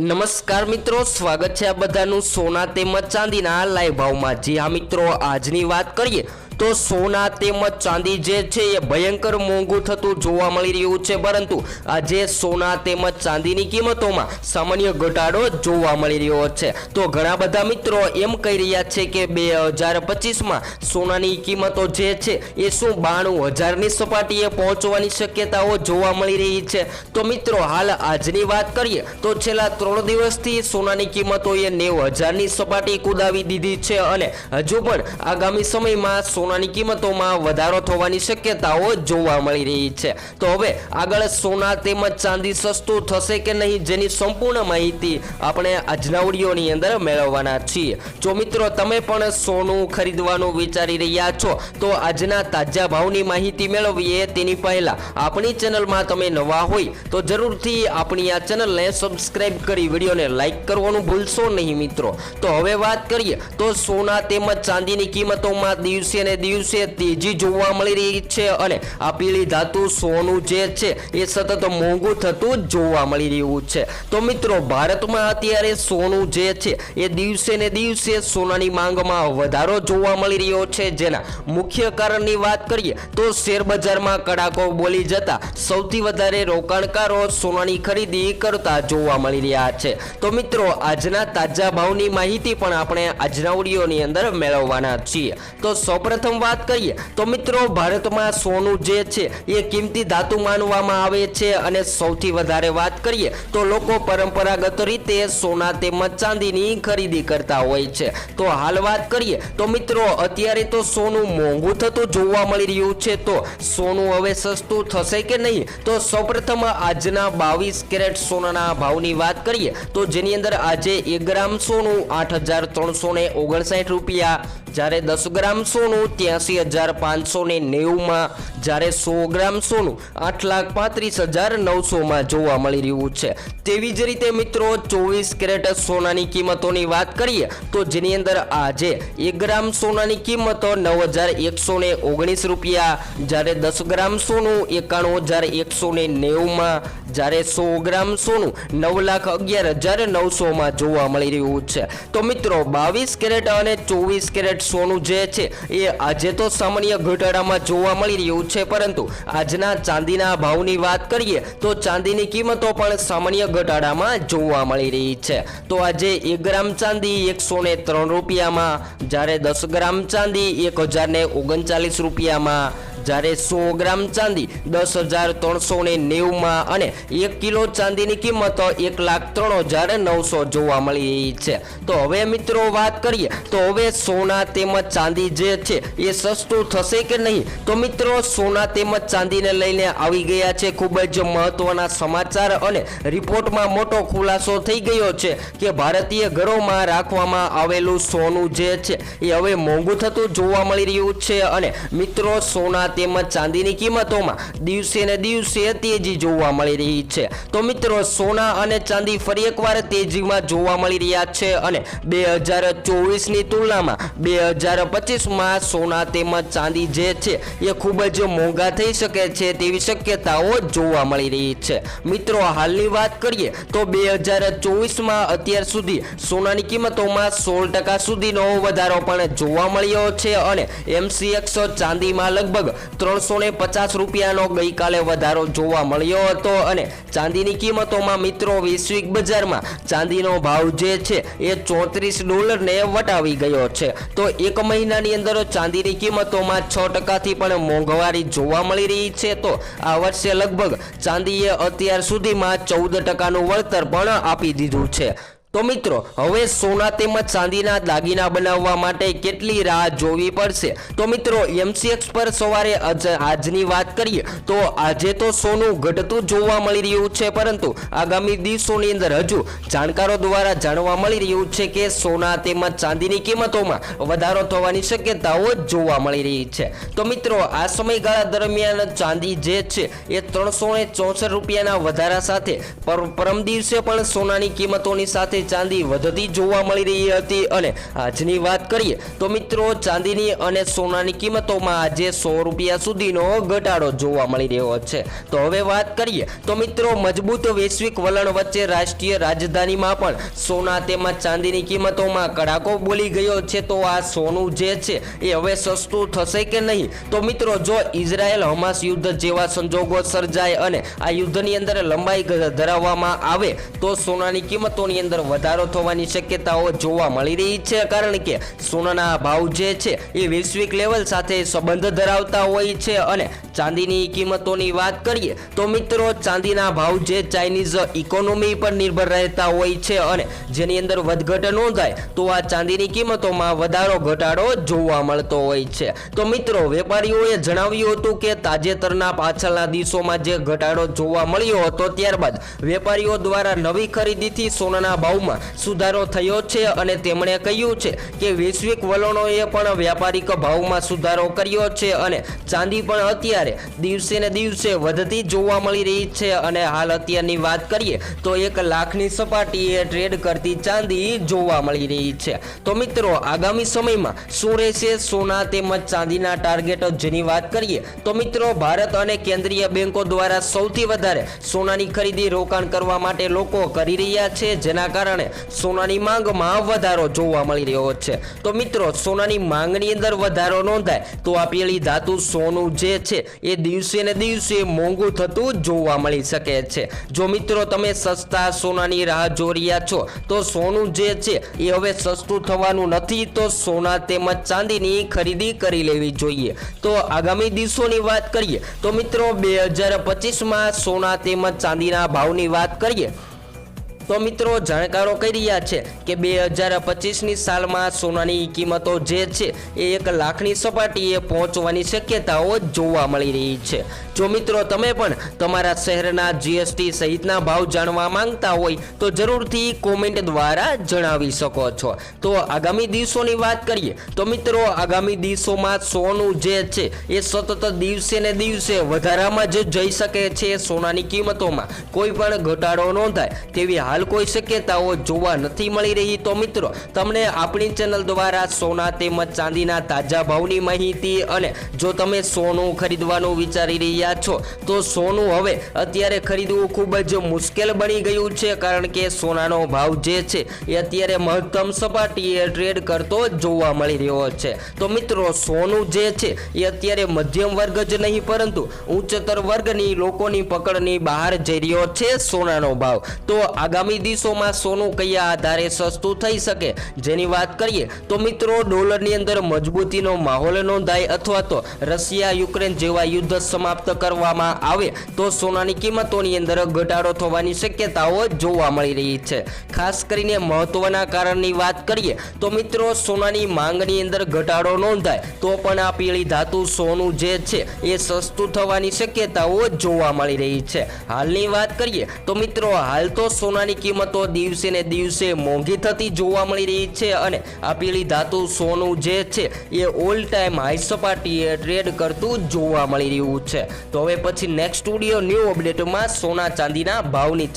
નમસ્કાર મિત્રો, સ્વાગત છે આ બધાનું સોના તેમજ ચાંદીના લાઈવ ભાવમાં. જે આ મિત્રો, આજની વાત કરીએ તો સોના તેમજ ચાંદી જે છે એ ભયંકર મોંઘું થતું જોવા મળી રહ્યું છે. પરંતુ આજે સોના તેમજ ચાંદીની કિંમતોમાં સામાન્ય ઘટાડો જોવા મળી રહ્યો છે. તો ઘણા બધા મિત્રો એમ કહી રહ્યા છે કે બે હજાર પચીસમાં સોનાની કિંમતો જે છે એ શું બાણું હજારની સપાટીએ પહોંચવાની શક્યતાઓ જોવા મળી રહી છે? તો મિત્રો, હાલ આજની વાત કરીએ તો છેલ્લા ત્રણ દિવસથી સોનાની કિંમતોએ નેવું હજારની સપાટી કુદાવી દીધી છે અને હજુ પણ આગામી સમયમાં સોનાની કિંમતોમાં વધારો થવાની શક્યતાઓ જોવા મળી રહી છે. તો હવે આગળ સોના તેમજ ચાંદી સસ્તું થશે કે નહીં જેની સંપૂર્ણ માહિતી આપણે આજના ઓડિયોની અંદર મેળવવાના છીએ. જો મિત્રો તમે પણ સોનું ખરીદવાનું વિચારી રહ્યા છો, તો આજના તાજા ભાવની માહિતી મેળવીએ. તેની પહેલા આપણી ચેનલમાં તમે નવા હોય, તો જરૂરથી આપણી આ ચેનલને સબસ્ક્રાઈબ કરી વિડીયોને લાઈક કરવાનું ભૂલશો નહીં મિત્રો. તો હવે વાત કરીએ, તો સોના તેમજ ચાંદીની કિંમતોમાં દિવસે ને દિવસે તેજી જોવા મળી રહી છે અને આ પીળી ધાતુ સોનું જે છે એ સતત મોંઘું થતું જોવા મળી રહ્યું છે. તો મિત્રો, ભારતમાં અત્યારે સોનું જે છે એ દિવસે ને દિવસે સોનાની માંગમાં વધારો જોવા મળી રહ્યો છે. જેના મુખ્ય કારણની વાત કરીએ તો શેર કડાકો બોલી જતા સૌથી વધારે રોકાણકારો સોનાની ખરીદી કરતા જોવા મળી રહ્યા છે. તો મિત્રો, આજના તાજા ભાવની માહિતી પણ આપણે આજના ઓડિયોની અંદર મેળવવાના છીએ. તો સૌપ્રથમ વાત કરીએ. તો મિત્રો, ભારતમાં સોનું જે છે, એ કિંમતી ધાતુ માનવામાં આવે છે અને સૌથી વધારે વાત કરીએ, તો લોકો પરંપરાગત રીતે સોના તેમજ ચાંદીની ખરીદી કરતા હોય છે. તો હાલ વાત કરીએ. તો મિત્રો, અત્યારે તો સોનું મોંઘું થતું જોવા મળી રહ્યું છે. તો સોનું હવે સસ્તું થશે કે નહીં? તો સૌપ્રથમ આજના બાવીસ કેરેટ સોનાના ભાવની વાત કરીએ, તો જેની અંદર આજે એક ગ્રામ સોનું આઠ હજાર ત્રણસો ને ઓગણસાઠ રૂપિયા, જ્યારે દસ ગ્રામ સોનું ત્યાસી હજાર પાંચસો ને નેવુંમાં જ્યારે સો ગ્રામ સોનું આઠ લાખ પાંત્રીસ હજાર નવસોમાં જોવા મળી રહ્યું છે. તેવી જ રીતે મિત્રો, ચોવીસ કેરેટ સોનાની કિંમતોની વાત કરીએ, તો જેની અંદર આજે એક ગ્રામ સોનાની કિંમતો નવ હજાર એકસો ને ઓગણીસ રૂપિયા, જ્યારે દસ ગ્રામ સોનું એકાણું હજાર એકસો ને નેવુંમાં જ્યારે સો ગ્રામ સોનું નવ લાખ અગિયાર હજાર નવસોમાં જોવા મળી રહ્યું છે. તો મિત્રો, બાવીસ કેરેટ અને ચોવીસ કેરેટ સોનું જે છે, એ આજે તો સામાન્ય ઘટાડામાં જોવા મળી રહ્યું છે. પરંતુ આજના ચાંદીના ભાવની વાત કરીએ, તો ચાંદીની કિંમતો પણ સામાન્ય ઘટાડામાં જોવા મળી રહી છે. તો આજે એક ગ્રામ ચાંદી એકસો ત્રણ રૂપિયામાં, જ્યારે દસ ગ્રામ ચાંદી એક હજાર ને ઓગણચાલીસ રૂપિયામાં જ્યારે સો ગ્રામ ચાંદી દસ હજાર ત્રણસો ને નેવુંમાં અને એક કિલો ચાંદીની કિંમત એક લાખ ત્રણ હજાર નવસો જોવા મળી છે. તો હવે મિત્રો વાત કરીએ, તો હવે સોના તેમજ ચાંદી જે છે એ સસ્તું થશે કે નહીં? તો મિત્રો, સોના તેમજ ચાંદીને લઈને આવી ગયા છે ખૂબ જ મહત્વના સમાચાર અને રિપોર્ટમાં મોટો ખુલાસો થઈ ગયો છે કે ભારતીય ઘરોમાં રાખવામાં આવેલું સોનું જે છે એ હવે મોંઘું થતું જોવા મળી રહ્યું છે અને મિત્રો, સોના તેમજ ચાંદીની કિંમતોમાં દિવસે ને દિવસે તેજી જોવા મળી રહી છે. તો મિત્રો, સોના અને ચાંદી ફરી એકવાર તેજીમાં જોવા મળી રહ્યા છે અને બે હજાર ચોવીસની તુલનામાં બે હજાર પચીસમાં સોના તેમજ ચાંદી જે છે એ ખૂબ જ મોંઘા થઈ શકે છે તેવી શક્યતાઓ જોવા મળી રહી છે. મિત્રો, હાલની વાત કરીએ તો બે હજાર ચોવીસમાં અત્યાર સુધી સોનાની કિંમતોમાં સોળ ટકા સુધીનો વધારો પણ જોવા મળ્યો છે અને એમસીએક્સ ચાંદીમાં લગભગ ત્રણસો ને પચાસ રૂપિયાનો ગઈકાલે વધારો જોવા મળ્યો હતો અને ચાંદીની કિંમતોમાં મિત્રો વૈશ્વિક બજારમાં ચાંદીનો ભાવ જે છે એ ચોત્રીસ ડોલરને વટાવી ગયો છે. તો એક મહિનાની અંદર ચાંદીની કિંમતોમાં છ ટકાથી પણ મોંઘવારી જોવા મળી રહી છે. તો આ વર્ષે લગભગ ચાંદીએ અત્યાર સુધીમાં ચૌદ ટકાનું વળતર પણ આપી દીધું છે. તો મિત્રો, હવે સોના તેમજ ચાંદીના દાગીના બનાવવા માટે કેટલી રાહ જોવી પડશે? તો મિત્રો એમસીએક્સ પર સવારે આજની વાત કરીએ, તો આજે તો સોનું ઘટતું જોવા મળી રહ્યું છે, પરંતુ આગામી દિવસોની અંદર હજુ જાણકારો દ્વારા જાણવા મળી રહ્યું છે કે સોના તેમજ ચાંદીની કિંમતોમાં વધારો થવાની શક્યતાઓ જોવા મળી રહી છે. તો મિત્રો, આ સમયગાળા દરમિયાન ચાંદી જે છે, એ ત્રણસો ચોસઠ રૂપિયાના વધારા સાથે પર- પરમ દિવસે પણ સોનાની કિંમતોની સાથે દિવસે ચાંદી વધતી જોવા મળી રહી હતી અને આજની વાત કરીએ તો મિત્રો, ચાંદીની અને સોનાની કિંમતોમાં આજે સો રૂપિયા સુધીનો ઘટાડો જોવા મળી રહ્યો છે. તો હવે વાત કરીએ તો મિત્રો, મજબૂત વૈશ્વિક વલણ વચ્ચે રાષ્ટ્રીય રાજધાનીમાં પણ સોના તેમજ ચાંદીની કિંમતોમાં કડાકો બોલી ગયો છે. તો આ સોનું જે છે એ હવે સસ્તું થશે કે નહીં? તો મિત્રો, જો ઇઝરાયલ હમાસ યુદ્ધ જેવા સંજોગો સર્જાય અને આ યુદ્ધની અંદર લંબાઈ ધરાવવામાં આવે, તો સોનાની કિંમતોની અંદર વધારો થવાની શક્યતાઓ જોવા મળી રહી છે, કારણ કે સોનાના ભાવ જે છે એ વૈશ્વિક લેવલ સાથે સંબંધ ધરાવતા હોય છે. અને ચાંદીની કિંમતોની વાત કરીએ તો મિત્રો, ચાંદીના ભાવ જે ચાઇનીઝ ઇકોનોમી પર નિર્ભર રહેતા હોય છે અને જેની અંદર વધઘટ નોંધાય તો આ ચાંદીની કિંમતોમાં વધારો ઘટાડો જોવા મળતો હોય છે. તો મિત્રો, વેપારીઓએ જણાવ્યું હતું કે તાજેતરના પાછળના દિવસોમાં જે ઘટાડો જોવા મળ્યો હતો, ત્યારબાદ વેપારીઓ દ્વારા નવી ખરીદીથી સોનાના ભાવમાં સુધારો થયો છે અને તેમણે કહ્યું છે કે વૈશ્વિક વલણોએ પણ વ્યાપારિક ભાવમાં સુધારો કર્યો છે અને ચાંદી પણ અત્યારે દિવસે ને દિવસે વધતી જોવા મળી રહી છે અને હાલ અત્યારની વાત કરીએ તો એક લાખની સપાટીએ ટ્રેડ કરતી ચાંદી જોવા મળી રહી છે. તો મિત્રો, આગામી સમયમાં શું રહેશે? સોના તેમજ ચાંદીના ટાર્ગેટ જેની વાત કરીએ તો મિત્રો, ભારત અને કેન્દ્રીય બેંકો દ્વારા સૌથી વધારે સોનાની ખરીદી રોકાણ કરવા માટે લોકો કરી રહ્યા છે. જેના કારણે સોનાની માંગમાં વધારો જોવા મળી રહ્યો છે. તો મિત્રો, સોનાની માંગની અંદર વધારો નોંધાય, તો આપેલી ધાતુ સોનું જે છે, એ દિવસે ને દિવસે મોંઘું થતું જોવા મળી શકે છે. જો મિત્રો, તમે સસ્તા સોનાની રાહ જોઈ રહ્યા છો, તો સોનું જે છે, એ હવે સસ્તું થવાનું નથી, તો સોના તેમજ ચાંદીની ખરીદી કરી લેવી જોઈએ. તો આગામી દિવસોની વાત કરીએ, તો મિત્રો, બે હજાર પચીસમાં સોના તેમજ ચાંદીના ભાવની વાત કરીએ તો મિત્રો, જાણકારો કહી રહ્યા છે કે બે હજાર પચીસની સાલમાં સોનાની કિંમતો જે છે એ એક લાખની સપાટીએ પહોંચવાની શક્યતાઓ જોવા મળી રહી છે. જો મિત્રો, તમે પણ તમારા શહેરના જીએસટી સહિતના ભાવ જાણવા માંગતા હોય, તો જરૂરથી કોમેન્ટ દ્વારા જણાવી શકો છો. તો આગામી દિવસોની વાત કરીએ, તો મિત્રો, આગામી દિવસોમાં સોનું જે છે એ સતત દિવસે ને દિવસે વધારામાં જ જઈ શકે છે સોનાની કિંમતોમાં. કોઈ પણ ઘટાડો નોંધાય તેવી હાલ કોઈ શક્યતાઓ જોવા નથી મળી રહી તો મિત્રો, તમને આપણી ચેનલ દ્વારા સોના તેમજ ચાંદીના તાજા ભાવની માહિતી અને જો તમે સોનું ખરીદવાનું વિચારી રહ્યા છો, તો સોનું હવે અત્યારે ખરીદવું ખૂબ જ મુશ્કેલ બની ગયું છે, કારણ કે સોનાનો ભાવ જે છે એ અત્યારે મહત્તમ સપાટીએ ટ્રેડ કરતો જોવા મળી રહ્યો છે. તો મિત્રો, સોનું જે છે એ અત્યારે મધ્યમ વર્ગ જ નહીં, પરંતુ ઉચ્ચતર વર્ગની લોકોની પકડની બહાર જઈ રહ્યો છે સોનાનો ભાવ. તો આગામી દિવસોમાં સોનું કયા આધારે સસ્તું થઈ શકે જેની વાત કરીએ તો મિત્રો, ડોલરની અંદર મજબૂતીનો માહોલ નોંધાય અથવા તો રશિયા, યુક્રેન જેવા યુદ્ધ સમાપ્ત કરવામાં આવે તો સોનાની કિંમતોની અંદર ઘટાડો થવાની શક્યતાઓ જોવા મળી રહી છે. ખાસ કરીને મહત્વના કારણની વાત કરીએ તો મિત્રો, સોનાની માંગની અંદર ઘટાડો નોંધાય તો પણ આ પીળી ધાતુ સોનું જે છે એ સસ્તું થવાની શક્યતાઓ જોવા મળી રહી છે. હાલની વાત કરીએ તો મિત્રો, હાલ તો સોનાની કિંમતો દિવસે ને દિવસે મોંઘી થતી જોવા મળી રહી છે અને આ પીળી ધાતુ સોનું જે છે એ ઓલ ટાઈમ હાઈ સપાટીએ ટ્રેડ કરતું જોવા મળી રહ્યું છે. તો હવે પછી નેક્સ્ટ સ્ટુડિયો ન્યૂ અપડેટમાં સોના ચાંદીના ભાવની